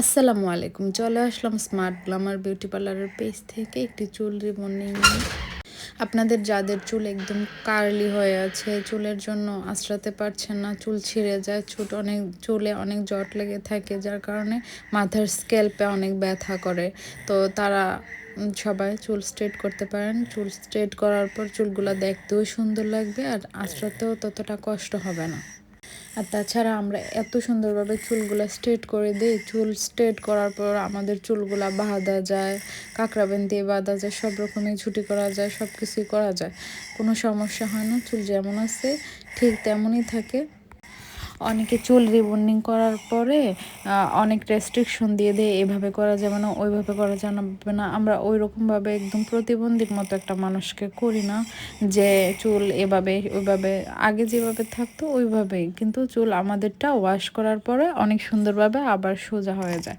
আসসালামু আলাইকুম, চলে আসলাম স্মার্ট গ্লামার বিউটি পার্লারের পেজ থেকে একটি চুল রিবন আপনাদের যাদের চুল একদম কার্লি হয়ে আছে, চুলের জন্য আশ্রাতে পারছেন না, চুল ছিঁড়ে যায়, চুট অনেক, চুলে অনেক জট লেগে থাকে, যার কারণে মাথার স্কেল্পে অনেক ব্যথা করে। তো তারা সবাই চুল স্ট্রেট করতে পারেন। চুল স্ট্রেট করার পর চুলগুলো দেখতেও সুন্দর লাগবে আর আশ্রাতেও ততটা কষ্ট হবে না। আর তাছাড়া আমরা এত সুন্দরভাবে চুলগুলো স্ট্রেট করে দিই। চুল স্ট্রেট করার পর আমাদের চুলগুলা বাঁধা যায় কাঁকড়া বেন দিয়ে বাঁধা যায়, সব রকমের ছুটি করা যায় সব কিছুই করা যায়। কোনো সমস্যা হয় না, চুল যেমন আছে, ঠিক তেমনই থাকে। অনেকে চুল রিবন্ডিং করার পরে অনেক রেস্ট্রিকশন দিয়ে দেয়, এভাবে করা যাবে না, ওইভাবে করা যাবে না আমরা ওই রকমভাবে একদম প্রতিবন্ধীর মতো একটা মানুষকে করি না যে চুল এভাবে, ওইভাবে, আগে যেভাবে থাকতো ওইভাবেই। কিন্তু চুল আমাদেরটা ওয়াশ করার পরে অনেক সুন্দরভাবে আবার সোজা হয়ে যায়।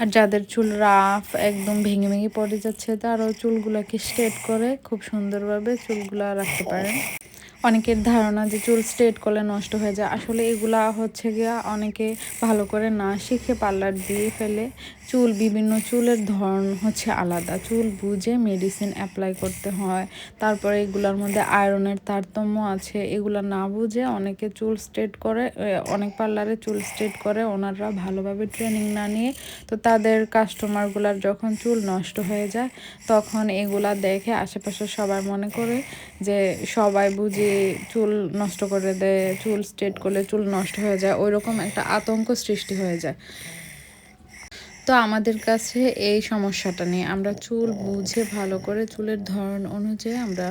আর যাদের চুল রাফ একদম ভেঙে ভেঙে পড়ে যাচ্ছে, তারাও চুলগুলোকে স্ট্রেট করে খুব সুন্দরভাবে চুলগুলা রাখতে পারেন অনেকের ধারণা যে চুল স্ট্রেট করলে নষ্ট হয়ে যায়। আসলে এগুলা হচ্ছে গিয়া অনেকে ভালো করে না শিখে পার্লার দিয়ে ফেলে। চুল, বিভিন্ন চুলের ধরন হচ্ছে আলাদা। চুল বুঝে মেডিসিন অ্যাপ্লাই করতে হয়। তারপরে এগুলোর মধ্যে আয়রনের তারতম্য আছে। এগুলো না বুঝে অনেকে চুল স্ট্রেট করে অনেক পার্লারে চুল স্ট্রেট করে, ওনারা ভালোভাবে ট্রেনিং না নিয়ে তো তাদের কাস্টমারগুলার যখন চুল নষ্ট হয়ে যায়, তখন এগুলা দেখে আশেপাশে সবাই মনে করে যে সবাই বুঝি চুল নষ্ট করে দেয়, চুল স্ট্রেট করলে চুল নষ্ট হয়ে যায়। ওই রকম একটা আতঙ্ক সৃষ্টি হয়ে যায়। তো আমাদের কাছে এই সমস্যাটা নেই। আমরা চুল বুঝে ভালো করে চুলের ধরন অনুযায়ী আমরা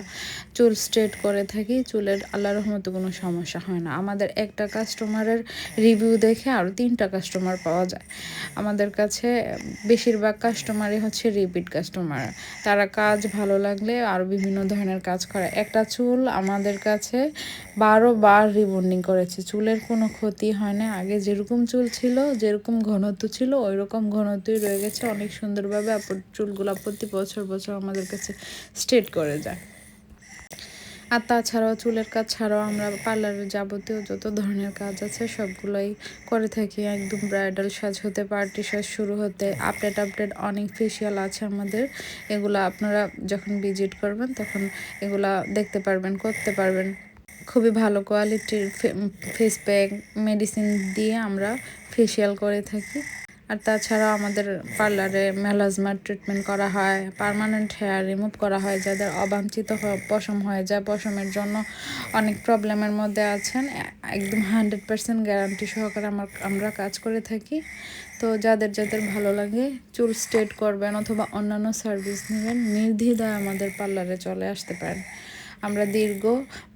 চুল স্ট্রেট করে থাকি, চুলের আল্লাহ রহমতে কোনো সমস্যা হয় না। আমাদের একটা কাস্টমারের রিভিউ দেখে আরও তিনটা কাস্টমার পাওয়া যায়। আমাদের কাছে বেশিরভাগ কাস্টমারই হচ্ছে রিপিট কাস্টমার তারা কাজ ভালো লাগলে আরও বিভিন্ন ধরনের কাজ করে। একটা চুল আমাদের কাছে বারো বার রিবন্ডিং করেছে। চুলের কোনো ক্ষতি হয় না আগে যেরকম চুল ছিল, যেরকম ঘনত্ব ছিল ওই রকম ঘনত্বই রয়ে গেছে। অনেক সুন্দরভাবে চুলগুলো প্রতি বছর বছর আমাদের কাছে স্ট্রেট করে যায়। আর তাছাড়াও চুলের কাজ ছাড়াও আমরা পার্লারের যাবতীয় যত ধরনের কাজ আছে সবগুলোই করে থাকি। একদম ব্রাইডাল সাজ হতে, পার্টি সাজ শুরু হতে, আপডেট আপডেট অনেক ফেসিয়াল আছে আমাদের। এগুলো আপনারা যখন ভিজিট করবেন তখন এগুলা দেখতে পারবেন, করতে পারবেন। খুবই ভালো কোয়ালিটির ফেস প্যাক মেডিসিন দিয়ে আমরা ফেসিয়াল করে থাকি। আর তাছাড়াও আমাদের পার্লারে মেলাজমার ট্রিটমেন্ট করা হয় পারমানেন্ট হেয়ার রিমুভ করা হয়, যাদের অবাঞ্ছিত পশম হয়ে যায়। পশমের জন্য অনেক প্রবলেমের মধ্যে আছেন। একদম হান্ড্রেড পার্সেন্ট গ্যারান্টি সহকারে আমার, আমরা কাজ করে থাকি। তো যাদের যাদের ভালো লাগে চুল স্ট্রেট করবেন অথবা অন্যান্য সার্ভিস নেবেন, নির্দ্বিধায় আমাদের পার্লারে চলে আসতে পারেন। আমরা দীর্ঘ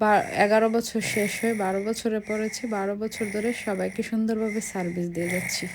বা, এগারো বছর শেষ হয়ে বারো বছরে পড়েছি। বারো বছর ধরে সবাইকে সুন্দরভাবে সার্ভিস দিয়ে যাচ্ছি।